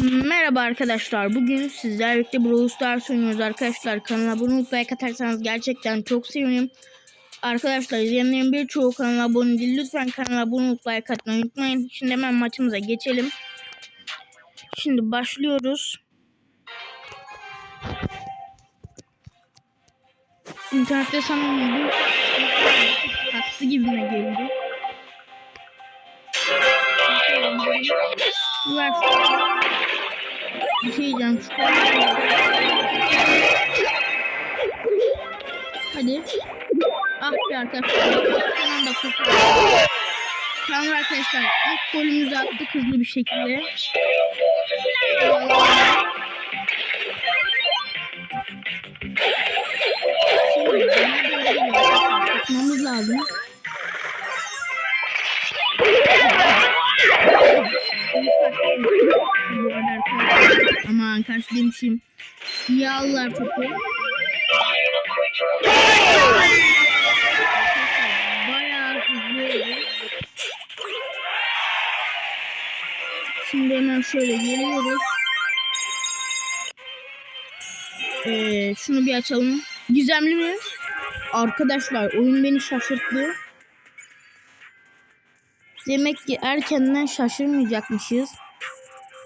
Merhaba arkadaşlar. Bugün sizlerle birlikte Brawl Stars oynuyoruz arkadaşlar. Kanala abone olup like atarsanız gerçekten çok sevinirim. Arkadaşlar izleyenlerin birçoğu kanala abone değil. Lütfen kanala abone olup like atmayı unutmayın. Şimdi hemen maçımıza geçelim. Şimdi başlıyoruz. İnternette sanırım bir hastı gibime geldi. Ver. Bir şey diyeceğim. Şu. Hadi. Ah bir arkadaşlar. Son anda kurtardık. Tamam arkadaşlar. İlk golümüzü attık hızlı bir şekilde. Kaçmamız lazım. Aman karşı demişim. İyi aldılar topu. Bayağı. Şimdi hemen şöyle geliyoruz. Ee, şunu bir açalım. Gizemli mi? Arkadaşlar oyun beni şaşırttı. Demek ki erkenden şaşırmayacakmışız.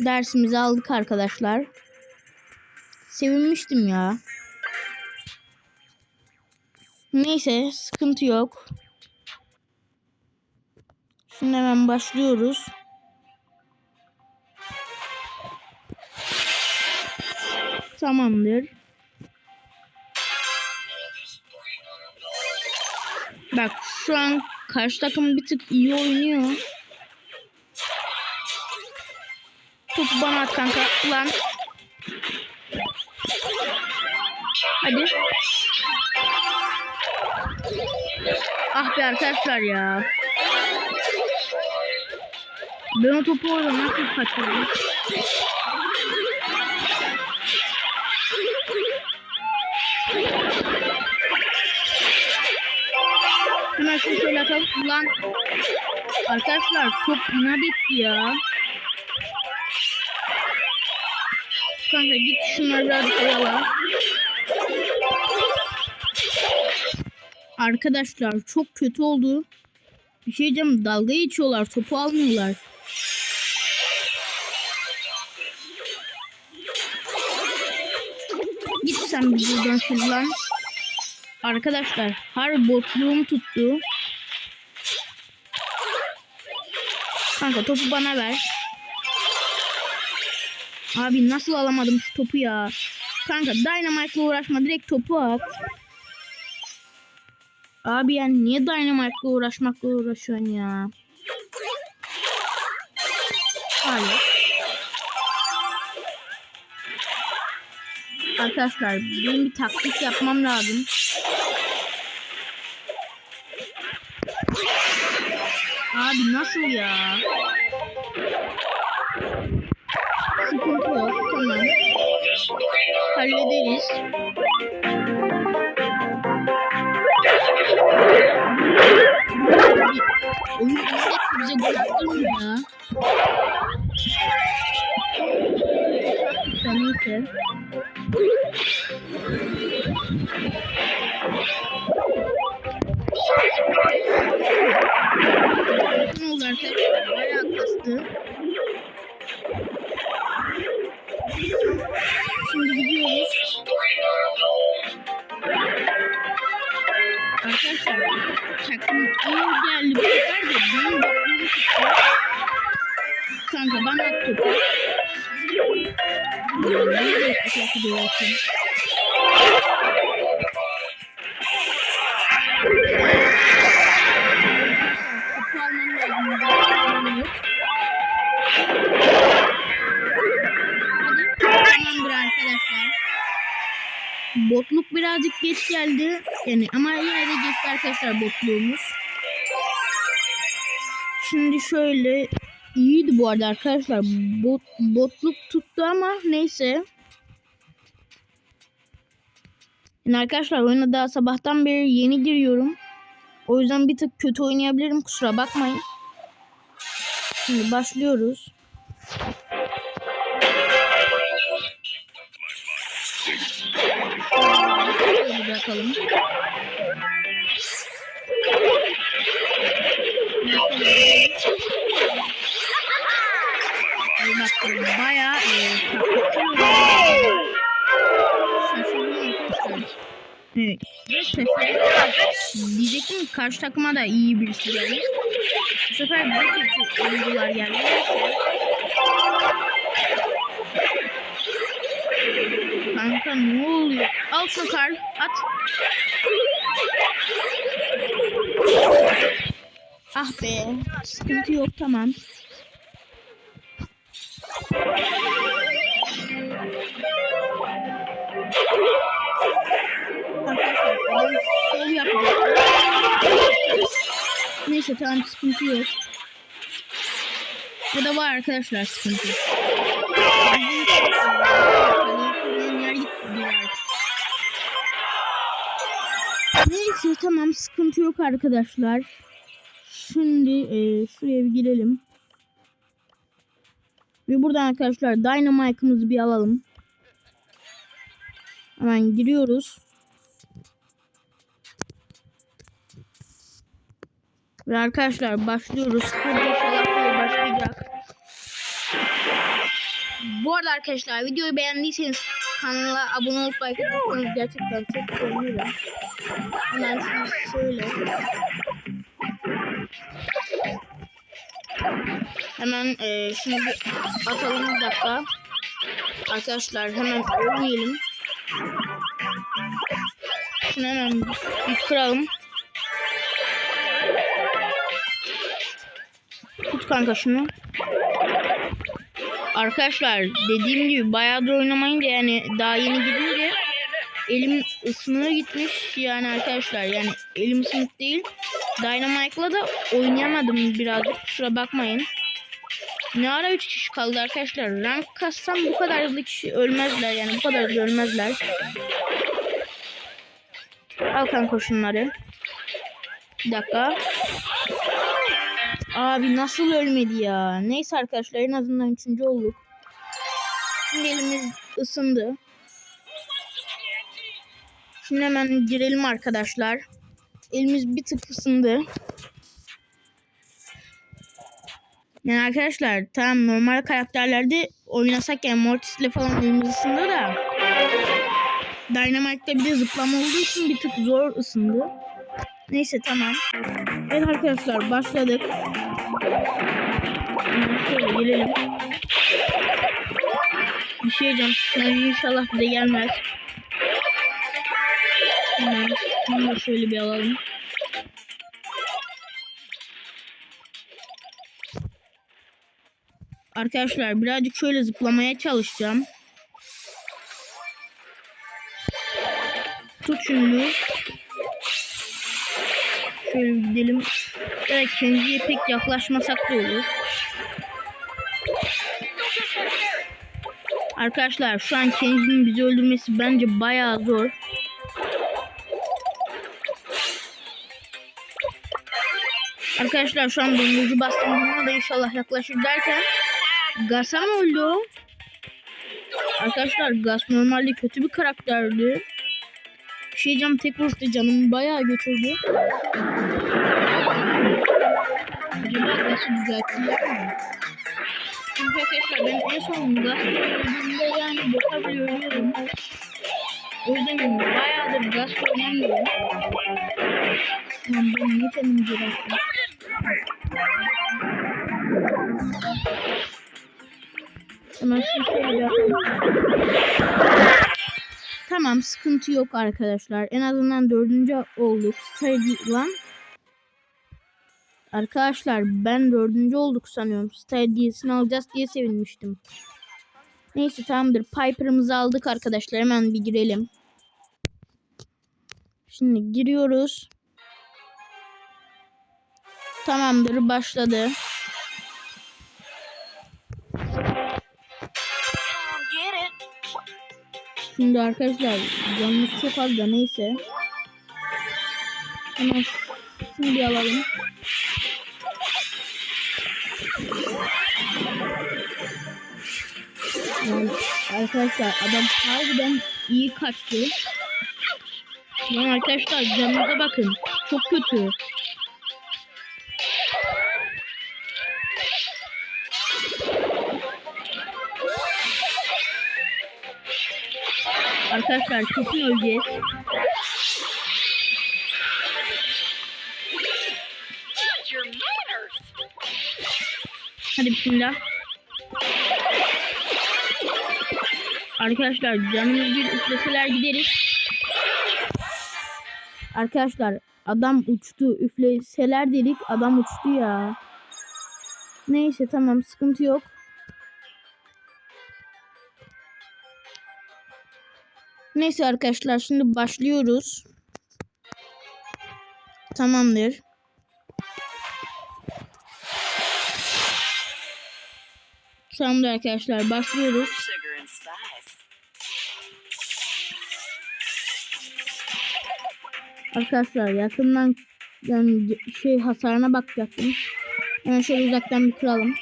Dersimizi aldık arkadaşlar. Sevinmiştim ya. Neyse sıkıntı yok. Şimdi hemen başlıyoruz. Tamamdır. Bak şu an karşı takım bir tık iyi oynuyor. Topu bana at kanka. Ulan. Hadi. Ah be arkadaşlar ya. Ben o topu orada nasıl kaçırdım? Hemen şunu şöyle atalım. Ulan. Arkadaşlar top inat etti ya. Kanka git şunları biraz oyala. Arkadaşlar çok kötü oldu. Bir şey diyeceğim dalga geçiyorlar topu almıyorlar. Git sen buradan şuradan. Arkadaşlar har botluğum tuttu. Kanka topu bana ver. Abi nasıl alamadım şu topu ya. Kanka Dynamite'la uğraşma direkt topu at. Abi yani niye Dynamite'la uğraşmakla uğraşıyorsun ya? Hayır. Arkadaşlar benim bir taktik yapmam lazım. Abi nasıl ya? Sıkıntı yok. Tamam. Hallederiz. Oyun bize gol attırmıyor ya. Neyse. Ne arkadaşlar. Botluk birazcık geç geldi. Yani ama yine de geçti arkadaşlar botluğumuz. Şimdi şöyle iyiydi bu arada arkadaşlar. Bot, botluk tuttu ama neyse. Yani arkadaşlar oyuna daha sabahtan beri yeni giriyorum. O yüzden bir tık kötü oynayabilirim kusura bakmayın. Şimdi başlıyoruz. Şöyle bırakalım. Bayağı e, şaşırıyorum. Evet. Ve sesleri diyecektim ki karşı takıma da iyi birisi geldi. Bu sefer bize kötü oyuncular geldi. Kanka ne oluyor? Al Karl. At. Ah be. Sıkıntı yok tamam. Arkadaşlar yapıyor. Neyse tamam sıkıntı yok. Da var arkadaşlar sıkıntı. Neyse tamam sıkıntı yok arkadaşlar. Şimdi e, şuraya bir girelim. Ve buradan arkadaşlar Dynamite'ımızı bir alalım. Hemen giriyoruz. Ve arkadaşlar başlıyoruz. Hadi başlayacak. Bu arada arkadaşlar videoyu beğendiyseniz kanala abone olup like atarsanız gerçekten çok sevinirim. Hemen şunu şöyle. Hemen e, şunu bir atalım bir dakika. Arkadaşlar hemen oynayalım. Şunu hemen bir kıralım. Tut kanka şunu. Arkadaşlar dediğim gibi bayağıdır oynamayınca yani daha yeni gidince elim ısınıyor gitmiş yani arkadaşlar yani elim ısınık değil. Dynamite'la da oynayamadım birazcık kusura bakmayın. Ne ara 3 kişi kaldı arkadaşlar. Rank kassam bu kadar hızlı kişi ölmezler yani bu kadar hızlı ölmezler. Al kanka şunları. Bir dakika. Abi nasıl ölmedi ya? Neyse arkadaşlar en azından üçüncü olduk. Şimdi elimiz ısındı. Şimdi hemen girelim arkadaşlar. Elimiz bir tık ısındı. Yani arkadaşlar tamam normal karakterlerde oynasak yani Mortis'le falan elimiz ısındı da Dynamite'da bir de zıplama olduğu için bir tık zor ısındı. Neyse tamam. Evet arkadaşlar başladık. Şöyle gelelim. Bir şey diyeceğim. Sonra inşallah bize gelmez. Hemen bunu da şöyle bir alalım. Arkadaşlar birazcık şöyle zıplamaya çalışacağım. Tut şunu. Şöyle gidelim. Evet Kenji'ye pek yaklaşmasak da olur. Arkadaşlar şu an Kenji'nin bizi öldürmesi bence bayağı zor. Arkadaşlar şu an dondurucu bastığımda da inşallah yaklaşır derken Gas'a mı öldü? Arkadaşlar Gas normalde kötü bir karakterdi. Diyeceğim tek vuruşta canımı bayağı götürdü. Acaba Gas'ı düzelttiler mi? Çünkü arkadaşlar ben en son Gas'ı öldüğümde yani boka bile ölüyorum. O yüzden bayağıdır Gas oynamıyorum. Lan ben niye kendimi bıraktım? Hemen şunu şöyle yapalım. Tamam sıkıntı yok arkadaşlar. En azından dördüncü olduk. Steady lan. Arkadaşlar ben dördüncü olduk sanıyorum. Steady'sini alacağız diye sevinmiştim. Neyse tamamdır. Piper'ımızı aldık arkadaşlar. Hemen bir girelim. Şimdi giriyoruz. Tamamdır başladı. Şimdi arkadaşlar canımız çok az da neyse. Hemen şunu bir alalım. Yani arkadaşlar adam harbiden iyi kaçtı. Lan arkadaşlar canınıza bakın. Çok kötü. Arkadaşlar kesin öleceğiz. Hadi bismillah. Arkadaşlar canımız bir üfleseler gideriz. Arkadaşlar adam uçtu. Üfleseler dedik adam uçtu ya. Neyse tamam sıkıntı yok. Neyse arkadaşlar şimdi başlıyoruz. Tamamdır. Tamamdır arkadaşlar başlıyoruz. Arkadaşlar yakından yani şey hasarına bakacaktım. Hemen şöyle uzaktan bir kıralım.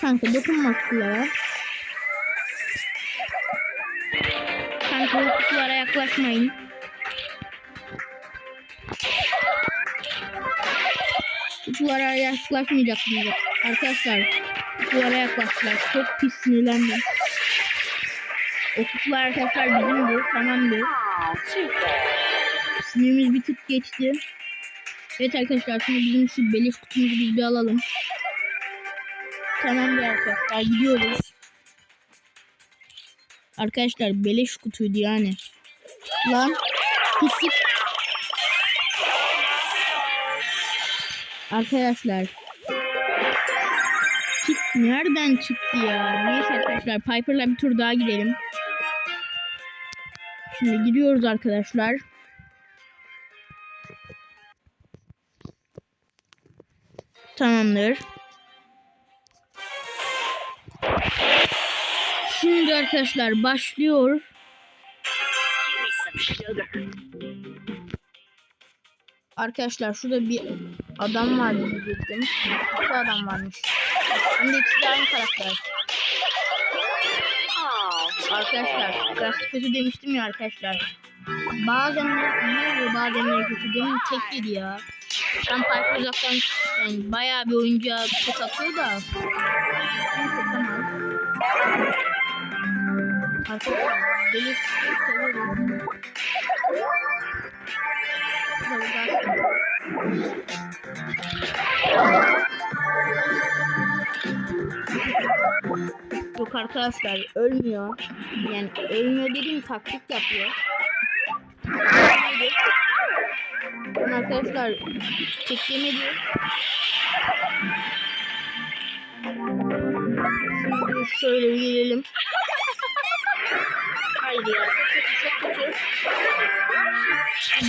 Kanka dokunma kutulara. O kutulara yaklaşmayın. Kutulara yaklaşmayacaksınız. Arkadaşlar kutulara yaklaştılar. Çok pis sinirlendim. O kutular arkadaşlar bizimdi. Bad. Sinirimiz bir tık geçti. Evet arkadaşlar şimdi bizim şu beleş kutumuzu biz bir alalım. Tamamdır arkadaşlar gidiyoruz. Arkadaşlar beleş kutuydu yani. Lan tut. Arkadaşlar. Kit nereden çıktı ya? Neyse arkadaşlar Piper'la bir tur daha gidelim. Şimdi gidiyoruz arkadaşlar. Tamamdır. Şimdi arkadaşlar başlıyor. Arkadaşlar şurada bir adam var diyecektim. İki adam varmış. Şimdi ikisi de karakter. Arkadaşlar biraz kötü demiştim ya arkadaşlar. Bazen iyi oluyor bazen de kötü. Demin tek yedi ya. Ben Piper uzaktan yani bayağı bir oyuncuya tek atıyor da. Neyse tamam. Yok arkadaşlar ölmüyor. Yani ölmüyor dediğim taktik yapıyor. Arkadaşlar. Şimdi şöyle gelelim. Hayır ya çok kötü çok kötü.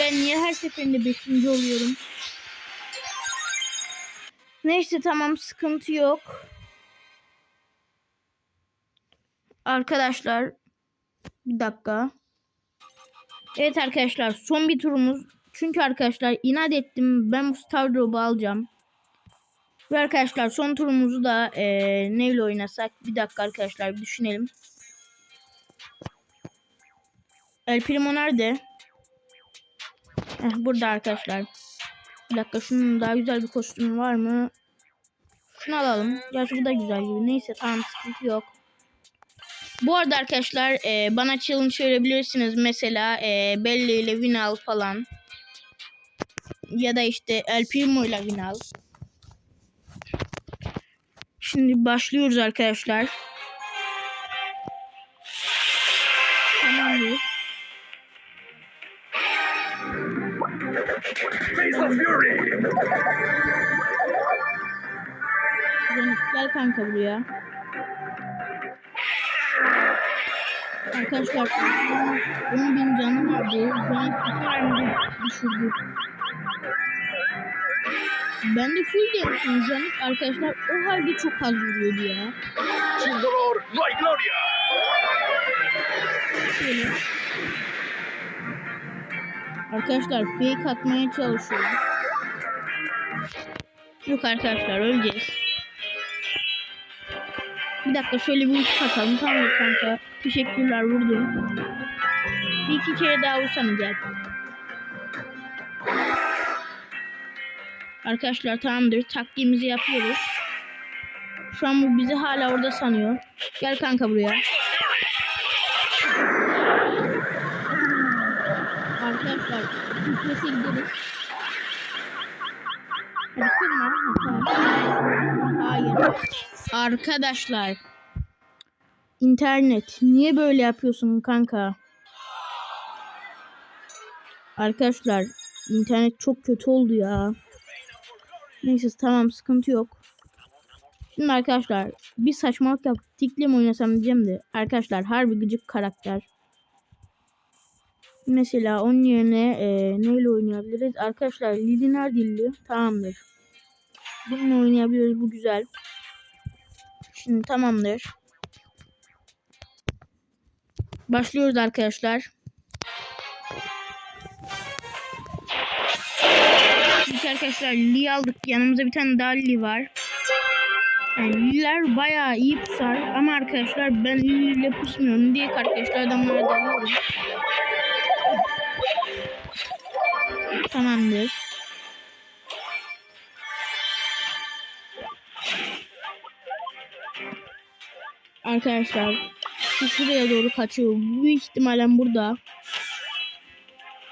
Ben niye her seferinde beşinci oluyorum? Neyse tamam sıkıntı yok. Arkadaşlar bir dakika. Evet arkadaşlar son bir turumuz. Çünkü arkadaşlar inat ettim. Ben bu Star alacağım. Ve arkadaşlar son turumuzu da eee neyle oynasak? Bir dakika arkadaşlar bir düşünelim. El Primo nerede? Heh, burada arkadaşlar. Bir dakika şunun daha güzel bir kostümü var mı? Şunu alalım. Gerçi bu da güzel gibi. Neyse tamam sıkıntı yok. Bu arada arkadaşlar e, bana challenge verebilirsiniz. Mesela e, Belly ile Vinal falan. Ya da işte El Primo ile Vinal. Şimdi başlıyoruz arkadaşlar. Tamamdır. Zeynep gel kanka buraya. Arkadaşlar 10 bin canı vardı. Zeynep iki düşürdü. Ben de full demişim Zeynep arkadaşlar o halde çok az vuruyordu ya. Sin dolor no hay gloria! Şöyle. Arkadaşlar fake atmaya çalışıyorum. Yok arkadaşlar öleceğiz. Bir dakika şöyle bir uç katalım. Tamam kanka. Teşekkürler vurdum. Bir iki kere daha vursam gel. Arkadaşlar tamamdır. Taktiğimizi yapıyoruz. Şu an bu bizi hala orada sanıyor. Gel kanka buraya. Arkadaşlar üflese gideriz. Hayır. Arkadaşlar. İnternet. Niye böyle yapıyorsun kanka? Arkadaşlar. internet çok kötü oldu ya. Neyse tamam sıkıntı yok. Şimdi arkadaşlar bir saçmalık yaptık. Tikle mi oynasam diyeceğim de. Arkadaşlar harbi gıcık karakter. Mesela onun yerine e, neyle oynayabiliriz? Arkadaşlar Lili dilli Tamamdır. Bununla oynayabiliriz. Bu güzel. Şimdi tamamdır. Başlıyoruz arkadaşlar. İlk arkadaşlar Lili aldık. Yanımızda bir tane daha Lili var. Yani Lililer bayağı iyi pusar. Ama arkadaşlar ben Lili ile pusmuyorum diye arkadaşlar adamlara dalıyorum. Tamamdır. Arkadaşlar şu şuraya doğru kaçıyor. Büyük ihtimalen burada.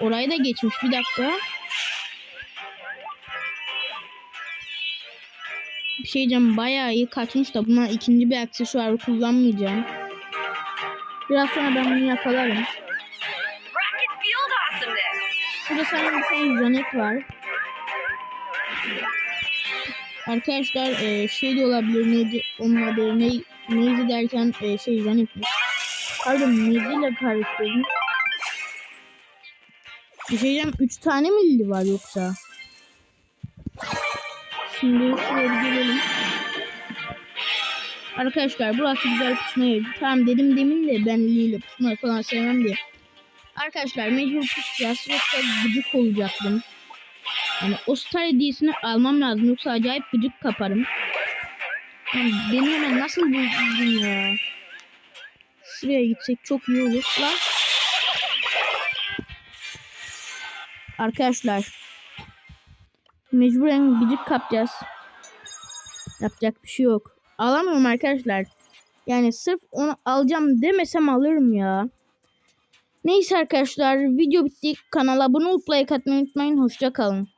Orayı da geçmiş. Bir dakika. Bir şey diyeceğim. Bayağı iyi kaçmış da buna ikinci bir aksesuar kullanmayacağım. Biraz sonra ben bunu yakalarım. Şurada sanırım bir tane Janet var. Arkadaşlar e, şey de olabilir neydi onun adı ne, neydi derken e, şey Janet'miş. Pardon neydiyle karıştırdım. Bir şey diyeceğim 3 tane mi Lili var yoksa? Şimdi şuraya bir gelelim. Arkadaşlar burası güzel pusma yeri. Tamam dedim demin de ben Lili ile falan sevmem diye. Arkadaşlar mecbur pusacağız yoksa gıcık olacaktım. Yani o star hediyesini almam lazım yoksa acayip gıcık kaparım. Yani beni hemen nasıl buldun ya? Şuraya gitsek çok iyi olur. Lan. Arkadaşlar. Mecburen gıcık kapacağız. Yapacak bir şey yok. Alamıyorum arkadaşlar. Yani sırf onu alacağım demesem alırım ya. Neyse arkadaşlar video bitti. Kanala abone olup like atmayı unutmayın. Hoşça kalın.